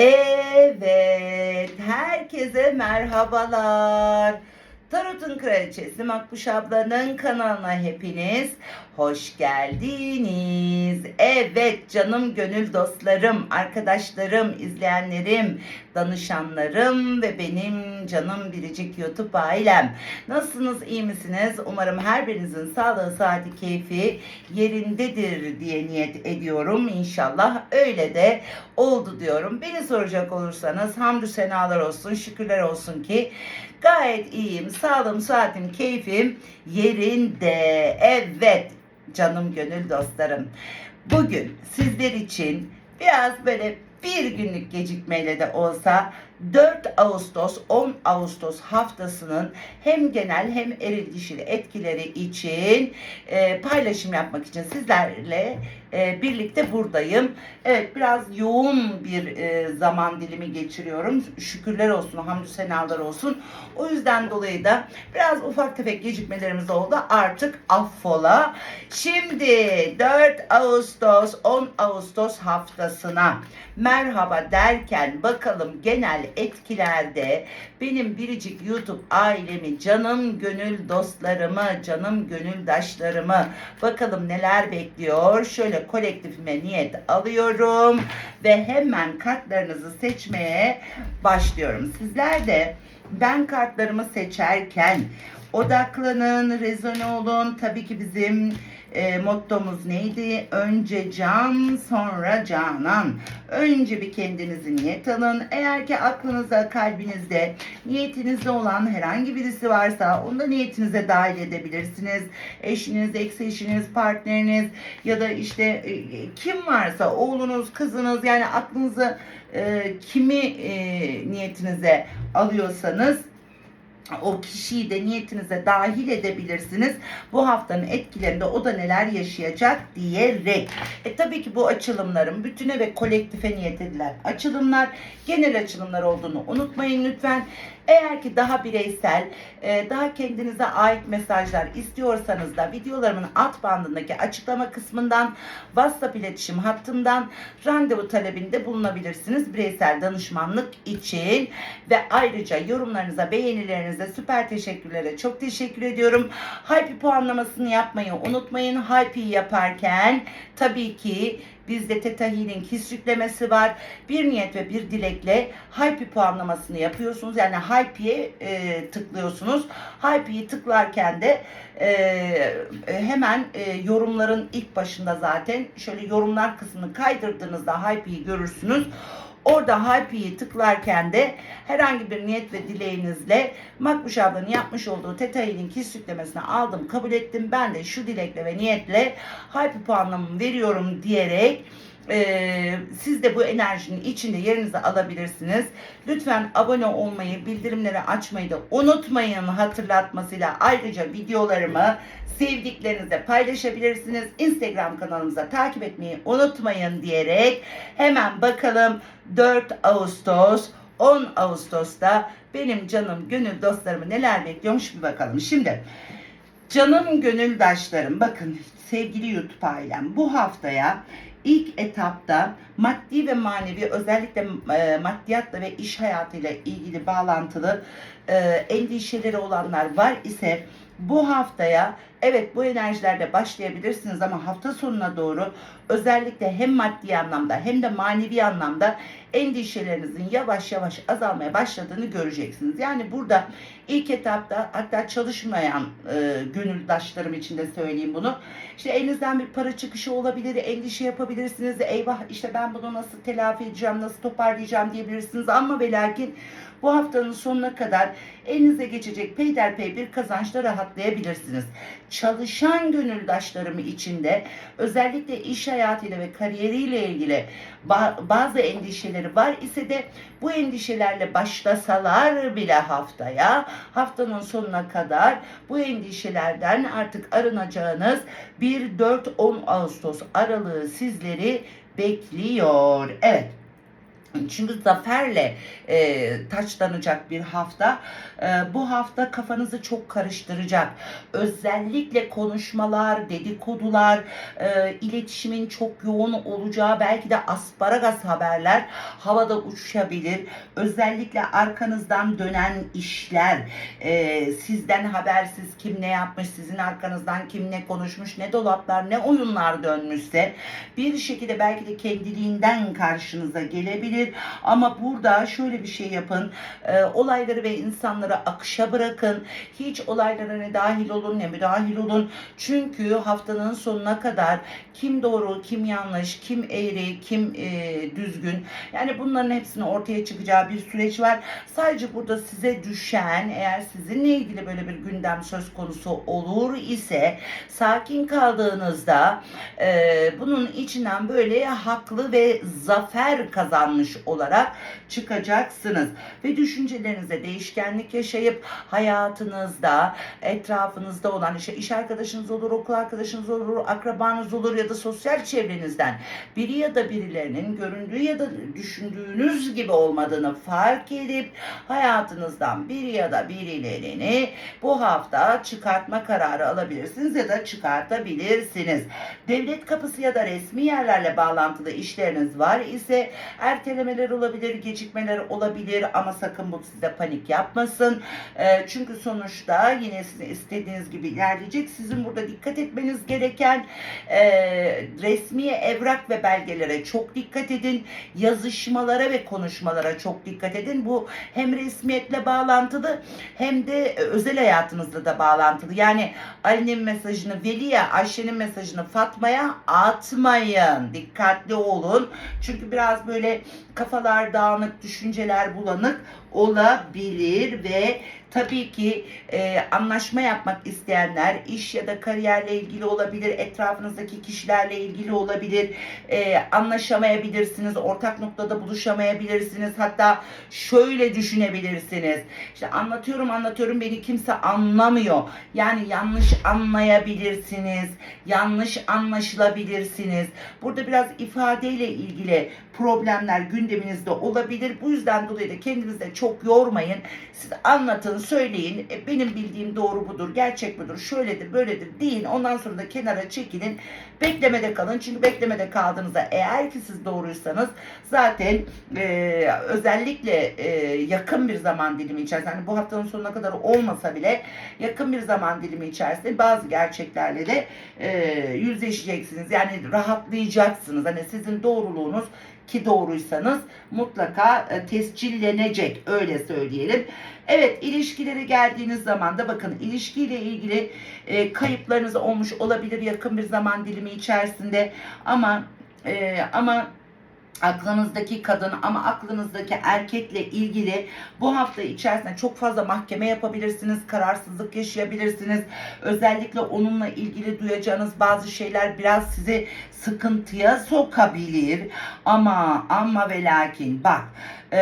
Evet, herkese merhabalar. Tarot'un Kraliçesi Makbuş ablanın kanalına hepiniz hoş geldiniz. Evet canım gönül dostlarım, arkadaşlarım, izleyenlerim, danışanlarım ve benim canım biricik YouTube ailem. Nasılsınız, iyi misiniz? Umarım her birinizin sağlığı, saati, keyfi yerindedir diye niyet ediyorum. İnşallah öyle de oldu diyorum. Beni soracak olursanız hamdü senalar olsun, şükürler olsun ki gayet iyiyim. Sağlığım, saatim, keyfim yerinde. Evet canım gönül dostlarım. Bugün sizler için biraz böyle bir günlük gecikmeyle de olsa 4 Ağustos 10 Ağustos haftasının hem genel hem eril dişili etkileri için e, paylaşım yapmak için sizlerle e, birlikte buradayım. Evet biraz yoğun bir e, zaman dilimi geçiriyorum. Şükürler olsun, hamdü senalar olsun. O yüzden dolayı da biraz ufak tefek gecikmelerimiz oldu. Artık affola. Şimdi 4 Ağustos 10 Ağustos haftasına merhaba derken bakalım genel etkilerde benim biricik YouTube ailemi, canım gönül dostlarımı, canım gönüldaşlarımı bakalım neler bekliyor. Şöyle kolektifime niyet alıyorum ve hemen kartlarınızı seçmeye başlıyorum. Sizler de ben kartlarımı seçerken odaklanın, rezone olun. Tabii ki bizim e, mottomuz neydi? Önce can, sonra canan. Önce bir kendinizi niyet alın. Eğer ki aklınızda, kalbinizde, niyetinizde olan herhangi birisi varsa onu da niyetinize dahil edebilirsiniz. Eşiniz, ex eşiniz, partneriniz ya da işte e, kim varsa oğlunuz, kızınız yani aklınızı e, kimi e, niyetinize alıyorsanız o kişiyi de niyetinize dahil edebilirsiniz. Bu haftanın etkilerinde o da neler yaşayacak diyerek. E tabii ki bu açılımların bütüne ve kolektife niyet edilen açılımlar genel açılımlar olduğunu unutmayın lütfen. Eğer ki daha bireysel, e, daha kendinize ait mesajlar istiyorsanız da videolarımın alt bandındaki açıklama kısmından WhatsApp iletişim hattımdan randevu talebinde bulunabilirsiniz bireysel danışmanlık için ve ayrıca yorumlarınıza, beğenilerinize, süper teşekkürlere çok teşekkür ediyorum. Hype puanlamasını yapmayı unutmayın. Hype'yi yaparken tabii ki Bizde Theta Healing his yüklemesi var. Bir niyet ve bir dilekle Hype puanlamasını yapıyorsunuz. Yani Hype'ye e, tıklıyorsunuz. Hype'yi tıklarken de e, hemen e, yorumların ilk başında zaten şöyle yorumlar kısmını kaydırdığınızda Hype'yi görürsünüz. Orada Hype'yi tıklarken de herhangi bir niyet ve dileğinizle Makbuş ablanın yapmış olduğu his yüklemesini aldım, kabul ettim. Ben de şu dilekle ve niyetle Hype puanlamamı veriyorum diyerek ee, siz de bu enerjinin içinde yerinizi alabilirsiniz. Lütfen abone olmayı, bildirimleri açmayı da unutmayın hatırlatmasıyla. Ayrıca videolarımı sevdiklerinizle paylaşabilirsiniz. Instagram kanalımıza takip etmeyi unutmayın diyerek hemen bakalım 4 Ağustos 10 Ağustos'ta benim canım gönül dostlarımı neler bekliyormuş bir bakalım. Şimdi canım gönüldaşlarım bakın sevgili YouTube ailem bu haftaya ilk etapta maddi ve manevi özellikle e, maddiyatla ve iş hayatıyla ilgili bağlantılı e, endişeleri olanlar var ise bu haftaya evet bu enerjilerde başlayabilirsiniz ama hafta sonuna doğru özellikle hem maddi anlamda hem de manevi anlamda endişelerinizin yavaş yavaş azalmaya başladığını göreceksiniz. Yani burada ilk etapta hatta çalışmayan e, gönüldaşlarım için de söyleyeyim bunu. İşte elinizden bir para çıkışı olabilir, endişe yapabilirsiniz. Eyvah işte ben bunu nasıl telafi edeceğim, nasıl toparlayacağım diyebilirsiniz. Ama ve lakin bu haftanın sonuna kadar elinize geçecek peyderpey bir kazançla rahatlayabilirsiniz. Çalışan gönüldaşlarım içinde özellikle iş hayatıyla ve kariyeriyle ilgili bazı endişeleri var ise de bu endişelerle başlasalar bile haftaya haftanın sonuna kadar bu endişelerden artık arınacağınız 1-4-10 Ağustos aralığı sizleri bekliyor. Evet. Çünkü zaferle e, taçlanacak bir hafta. E, bu hafta kafanızı çok karıştıracak. Özellikle konuşmalar, dedikodular, e, iletişimin çok yoğun olacağı belki de asparagas haberler havada uçuşabilir. Özellikle arkanızdan dönen işler, e, sizden habersiz kim ne yapmış, sizin arkanızdan kim ne konuşmuş, ne dolaplar, ne oyunlar dönmüşse bir şekilde belki de kendiliğinden karşınıza gelebilir. Ama burada şöyle bir şey yapın. E, olayları ve insanları akışa bırakın. Hiç olaylara ne dahil olun ne müdahil olun. Çünkü haftanın sonuna kadar kim doğru, kim yanlış, kim eğri, kim e, düzgün. Yani bunların hepsinin ortaya çıkacağı bir süreç var. Sadece burada size düşen eğer sizinle ilgili böyle bir gündem söz konusu olur ise sakin kaldığınızda e, bunun içinden böyle haklı ve zafer kazanmış olarak çıkacaksınız. Ve düşüncelerinize değişkenlik yaşayıp hayatınızda etrafınızda olan işte iş arkadaşınız olur, okul arkadaşınız olur, akrabanız olur ya da sosyal çevrenizden biri ya da birilerinin göründüğü ya da düşündüğünüz gibi olmadığını fark edip hayatınızdan biri ya da birilerini bu hafta çıkartma kararı alabilirsiniz ya da çıkartabilirsiniz. Devlet kapısı ya da resmi yerlerle bağlantılı işleriniz var ise ertelemeler olabilir, gecikmeler olabilir ama sakın bu size panik yapmasın. Ee, çünkü sonuçta yine sizin istediğiniz gibi ilerleyecek. Sizin burada dikkat etmeniz gereken e, resmi evrak ve belgelere çok dikkat edin. Yazışmalara ve konuşmalara çok dikkat edin. Bu hem resmiyetle bağlantılı hem de özel hayatınızla da bağlantılı. Yani Ali'nin mesajını Veli'ye, Ayşe'nin mesajını Fatma'ya atmayın. Dikkatli olun. Çünkü biraz böyle kafalar dağınık, düşünceler bulanık olabilir ve tabii ki e, anlaşma yapmak isteyenler iş ya da kariyerle ilgili olabilir, etrafınızdaki kişilerle ilgili olabilir, e, anlaşamayabilirsiniz, ortak noktada buluşamayabilirsiniz. Hatta şöyle düşünebilirsiniz. İşte anlatıyorum anlatıyorum beni kimse anlamıyor. Yani yanlış anlayabilirsiniz, yanlış anlaşılabilirsiniz. Burada biraz ifadeyle ilgili problemler gündeminizde olabilir. Bu yüzden dolayı da kendinizi çok yormayın. Siz anlatın, söyleyin. E, benim bildiğim doğru budur, gerçek budur, şöyledir, böyledir deyin. Ondan sonra da kenara çekilin. Beklemede kalın. Çünkü beklemede kaldığınızda eğer ki siz doğruysanız zaten e, özellikle e, yakın bir zaman dilimi içerisinde hani bu haftanın sonuna kadar olmasa bile yakın bir zaman dilimi içerisinde bazı gerçeklerle de e, yüzleşeceksiniz. Yani rahatlayacaksınız. Hani sizin doğruluğunuz ki doğruysanız mutlaka e, tescillenecek öyle söyleyelim. Evet ilişkileri geldiğiniz zaman da bakın ilişkiyle ilgili e, kayıplarınız olmuş olabilir yakın bir zaman dilimi içerisinde ama e, ama aklınızdaki kadın ama aklınızdaki erkekle ilgili bu hafta içerisinde çok fazla mahkeme yapabilirsiniz, kararsızlık yaşayabilirsiniz. Özellikle onunla ilgili duyacağınız bazı şeyler biraz sizi sıkıntıya sokabilir. Ama ama ve lakin bak e,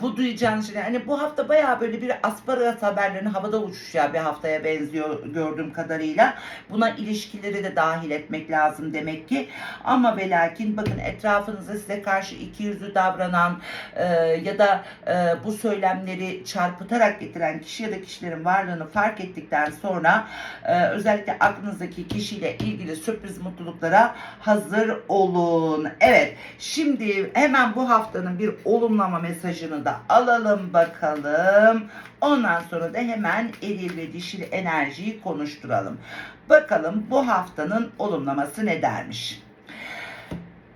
bu duyacağınız şeyler hani bu hafta bayağı böyle bir asparagas haberlerinin havada uçuşacağı bir haftaya benziyor gördüğüm kadarıyla. Buna ilişkileri de dahil etmek lazım demek ki. Ama ve lakin bakın etrafınızda size karşı iki yüzlü davranan e, ya da e, bu söylemleri çarpıtarak getiren kişi ya da kişilerin varlığını fark ettikten sonra e, özellikle aklınızdaki kişiyle ilgili sürpriz mutluluklara hazır olun. Evet şimdi hemen bu haftanın bir olumlama mesajını da alalım bakalım. Ondan sonra da hemen eril ve dişil enerjiyi konuşturalım. Bakalım bu haftanın olumlaması ne dermiş?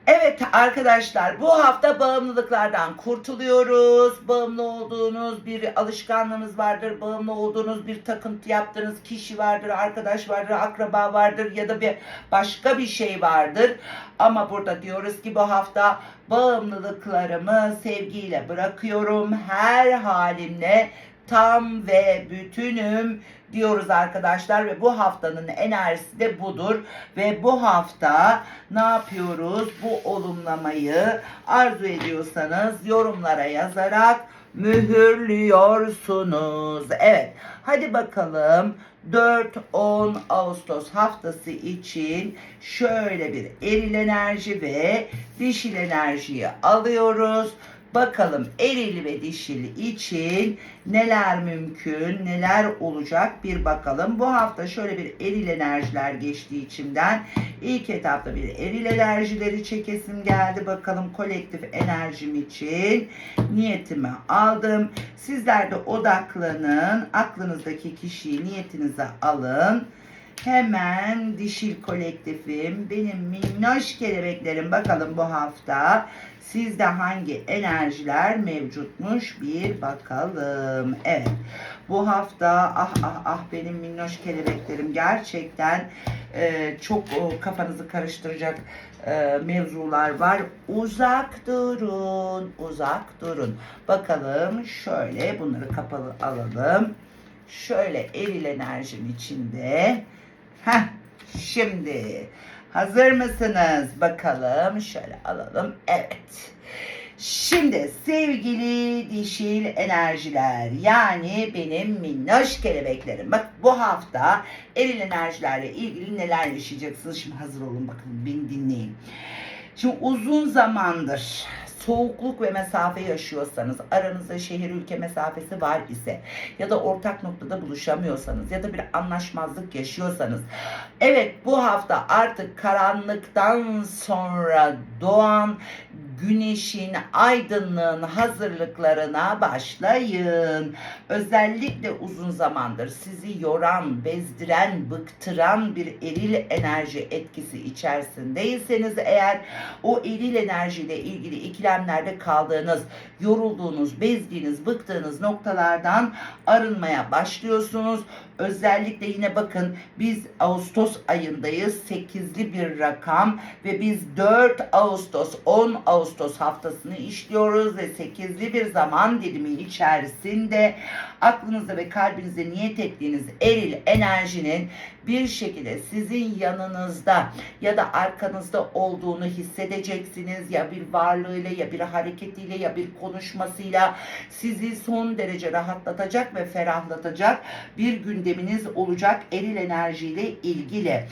Evet arkadaşlar bu hafta bağımlılıklardan kurtuluyoruz. Bağımlı olduğunuz bir alışkanlığınız vardır. Bağımlı olduğunuz bir takıntı yaptığınız kişi vardır, arkadaş vardır, akraba vardır ya da bir başka bir şey vardır. Ama burada diyoruz ki bu hafta bağımlılıklarımı sevgiyle bırakıyorum. Her halimle tam ve bütünüm diyoruz arkadaşlar ve bu haftanın enerjisi de budur ve bu hafta ne yapıyoruz? Bu olumlamayı arzu ediyorsanız yorumlara yazarak mühürlüyorsunuz. Evet. Hadi bakalım 4-10 Ağustos haftası için şöyle bir eril enerji ve dişil enerjiyi alıyoruz. Bakalım eril ve dişil için neler mümkün, neler olacak bir bakalım. Bu hafta şöyle bir eril enerjiler geçti içimden. İlk etapta bir eril enerjileri çekesim geldi. Bakalım kolektif enerjim için niyetimi aldım. Sizler de odaklanın. Aklınızdaki kişiyi niyetinize alın. Hemen dişil kolektifim, benim minnoş kelebeklerim bakalım bu hafta sizde hangi enerjiler mevcutmuş bir bakalım. Evet bu hafta ah ah ah benim minnoş kelebeklerim gerçekten e, çok o, kafanızı karıştıracak e, mevzular var. Uzak durun, uzak durun. Bakalım şöyle bunları kapalı alalım. Şöyle eril enerjim içinde. Heh, şimdi hazır mısınız? Bakalım şöyle alalım. Evet. Şimdi sevgili dişil enerjiler yani benim minnoş kelebeklerim. Bak bu hafta eril enerjilerle ilgili neler yaşayacaksınız? Şimdi hazır olun bakın beni dinleyin. Şimdi uzun zamandır soğukluk ve mesafe yaşıyorsanız, aranızda şehir ülke mesafesi var ise ya da ortak noktada buluşamıyorsanız ya da bir anlaşmazlık yaşıyorsanız evet bu hafta artık karanlıktan sonra doğan güneşin aydınlığın hazırlıklarına başlayın. Özellikle uzun zamandır sizi yoran, bezdiren, bıktıran bir eril enerji etkisi içerisindeyseniz eğer o eril enerjiyle ilgili ikilemlerde kaldığınız, yorulduğunuz, bezdiğiniz, bıktığınız noktalardan arınmaya başlıyorsunuz. Özellikle yine bakın biz Ağustos ayındayız. 8'li bir rakam ve biz 4 Ağustos 10 Ağustos haftasını işliyoruz ve 8'li bir zaman dilimi içerisinde aklınızda ve kalbinizde niyet ettiğiniz eril enerjinin bir şekilde sizin yanınızda ya da arkanızda olduğunu hissedeceksiniz. Ya bir varlığıyla ya bir hareketiyle ya bir konuşmasıyla sizi son derece rahatlatacak ve ferahlatacak bir gündeminiz olacak eril enerjiyle ilgili.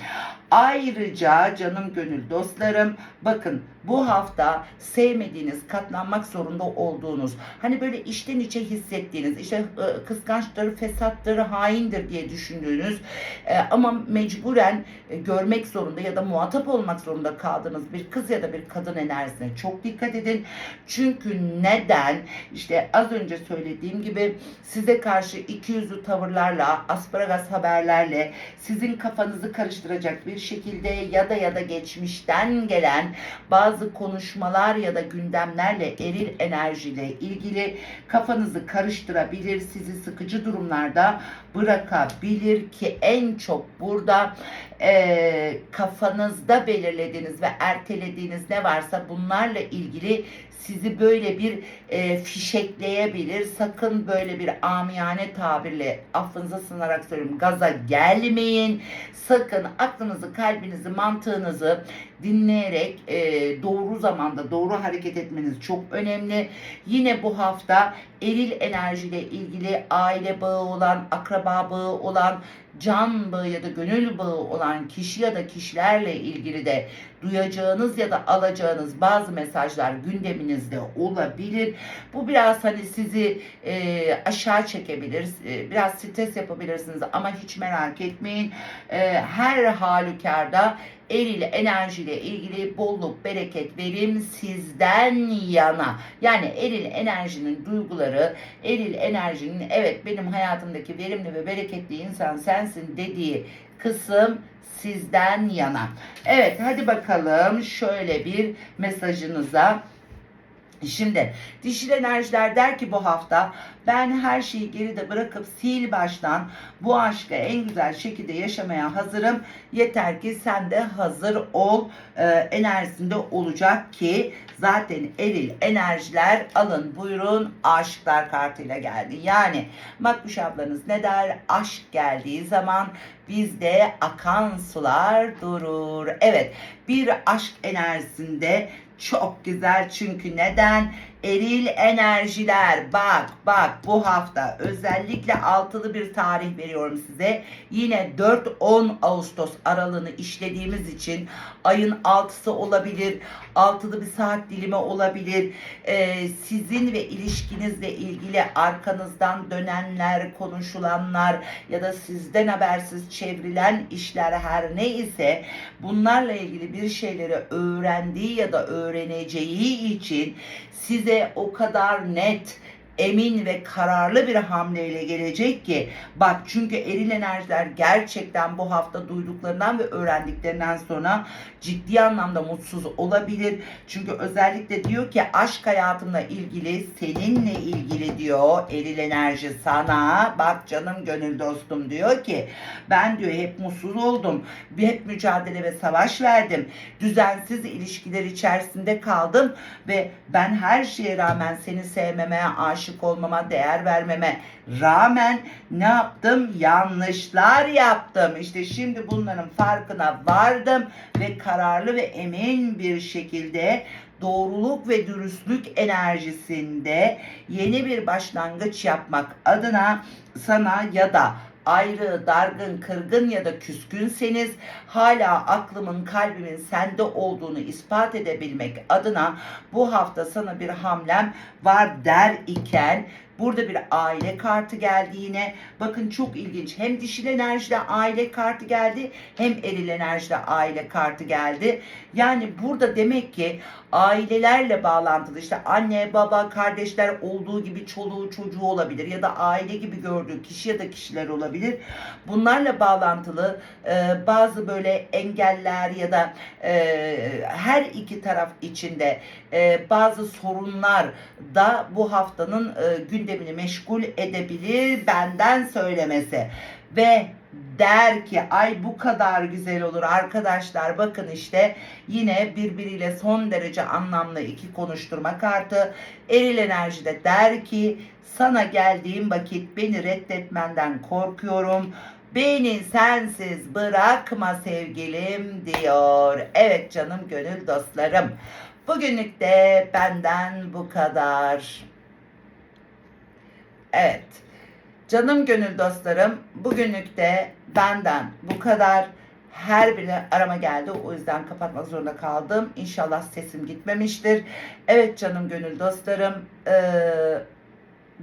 Ayrıca canım gönül dostlarım bakın bu hafta sevmediğiniz, katlanmak zorunda olduğunuz, hani böyle içten içe hissettiğiniz, işte e, kıskançtır, fesattır, haindir diye düşündüğünüz e, ama mecburen e, görmek zorunda ya da muhatap olmak zorunda kaldığınız bir kız ya da bir kadın enerjisine çok dikkat edin. Çünkü neden? İşte az önce söylediğim gibi size karşı iki yüzlü tavırlarla, asparagas haberlerle sizin kafanızı karıştıracak bir şekilde ya da ya da geçmişten gelen bazı konuşmalar ya da gündemlerle eril enerjiyle ilgili kafanızı karıştırabilir, sizi sıkıcı durumlarda bırakabilir ki en çok burada e, kafanızda belirlediğiniz ve ertelediğiniz ne varsa bunlarla ilgili sizi böyle bir e, fişekleyebilir. Sakın böyle bir amiyane tabirle affınıza sığınarak söylüyorum gaza gelmeyin. Sakın aklınızı, kalbinizi, mantığınızı dinleyerek e, doğru zamanda doğru hareket etmeniz çok önemli. Yine bu hafta eril enerjiyle ilgili aile bağı olan, akraba bağı olan, can bağı ya da gönül bağı olan kişi ya da kişilerle ilgili de duyacağınız ya da alacağınız bazı mesajlar gündeminizde olabilir. Bu biraz hani sizi e, aşağı çekebilir, e, biraz stres yapabilirsiniz ama hiç merak etmeyin. E, her halükarda eril enerjiyle ilgili bolluk, bereket, verim sizden yana. Yani eril enerjinin duyguları, eril enerjinin evet benim hayatımdaki verimli ve bereketli insan sensin dediği kısım sizden yana. Evet hadi bakalım şöyle bir mesajınıza Şimdi dişil enerjiler der ki bu hafta ben her şeyi geride bırakıp sil baştan bu aşkı en güzel şekilde yaşamaya hazırım. Yeter ki sen de hazır ol e, enerjisinde olacak ki zaten eril enerjiler alın buyurun aşıklar kartıyla geldi. Yani Makbuş ablanız ne der? Aşk geldiği zaman bizde akan sular durur. Evet bir aşk enerjisinde çok güzel çünkü neden? Eril enerjiler bak bak bu hafta özellikle altılı bir tarih veriyorum size. Yine 4-10 Ağustos aralığını işlediğimiz için ayın 6'sı olabilir, altılı bir saat dilimi olabilir. Ee, sizin ve ilişkinizle ilgili arkanızdan dönenler, konuşulanlar ya da sizden habersiz çevrilen işler her ne ise bunlarla ilgili bir şeyleri öğrendiği ya da öğreneceği için size o kadar net emin ve kararlı bir hamleyle gelecek ki bak çünkü eril enerjiler gerçekten bu hafta duyduklarından ve öğrendiklerinden sonra ciddi anlamda mutsuz olabilir. Çünkü özellikle diyor ki aşk hayatımla ilgili seninle ilgili diyor eril enerji sana bak canım gönül dostum diyor ki ben diyor hep mutsuz oldum. Hep mücadele ve savaş verdim. Düzensiz ilişkiler içerisinde kaldım ve ben her şeye rağmen seni sevmeme, aşık olmama, değer vermeme rağmen ne yaptım? Yanlışlar yaptım. İşte şimdi bunların farkına vardım ve kararlı ve emin bir şekilde doğruluk ve dürüstlük enerjisinde yeni bir başlangıç yapmak adına sana ya da ayrı, dargın, kırgın ya da küskünseniz hala aklımın, kalbimin sende olduğunu ispat edebilmek adına bu hafta sana bir hamlem var der iken Burada bir aile kartı geldi yine. Bakın çok ilginç. Hem dişil enerjide aile kartı geldi hem eril enerjide aile kartı geldi. Yani burada demek ki ailelerle bağlantılı işte anne, baba, kardeşler olduğu gibi çoluğu çocuğu olabilir ya da aile gibi gördüğü kişi ya da kişiler olabilir. Bunlarla bağlantılı e, bazı böyle engeller ya da e, her iki taraf içinde e, bazı sorunlar da bu haftanın e, gündemini meşgul edebilir benden söylemesi ve der ki ay bu kadar güzel olur arkadaşlar bakın işte yine birbiriyle son derece anlamlı iki konuşturma kartı eril enerjide der ki sana geldiğim vakit beni reddetmenden korkuyorum Beni sensiz bırakma sevgilim diyor. Evet canım gönül dostlarım. Bugünlük de benden bu kadar. Evet. Canım gönül dostlarım, bugünlük de benden bu kadar. Her birine arama geldi. O yüzden kapatmak zorunda kaldım. İnşallah sesim gitmemiştir. Evet canım gönül dostlarım. eee,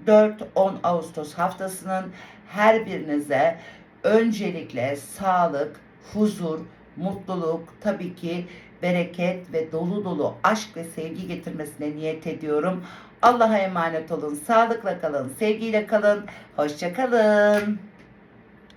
4-10 Ağustos haftasının her birinize öncelikle sağlık, huzur, mutluluk, tabii ki bereket ve dolu dolu aşk ve sevgi getirmesine niyet ediyorum. Allah'a emanet olun. Sağlıkla kalın, sevgiyle kalın. Hoşça kalın.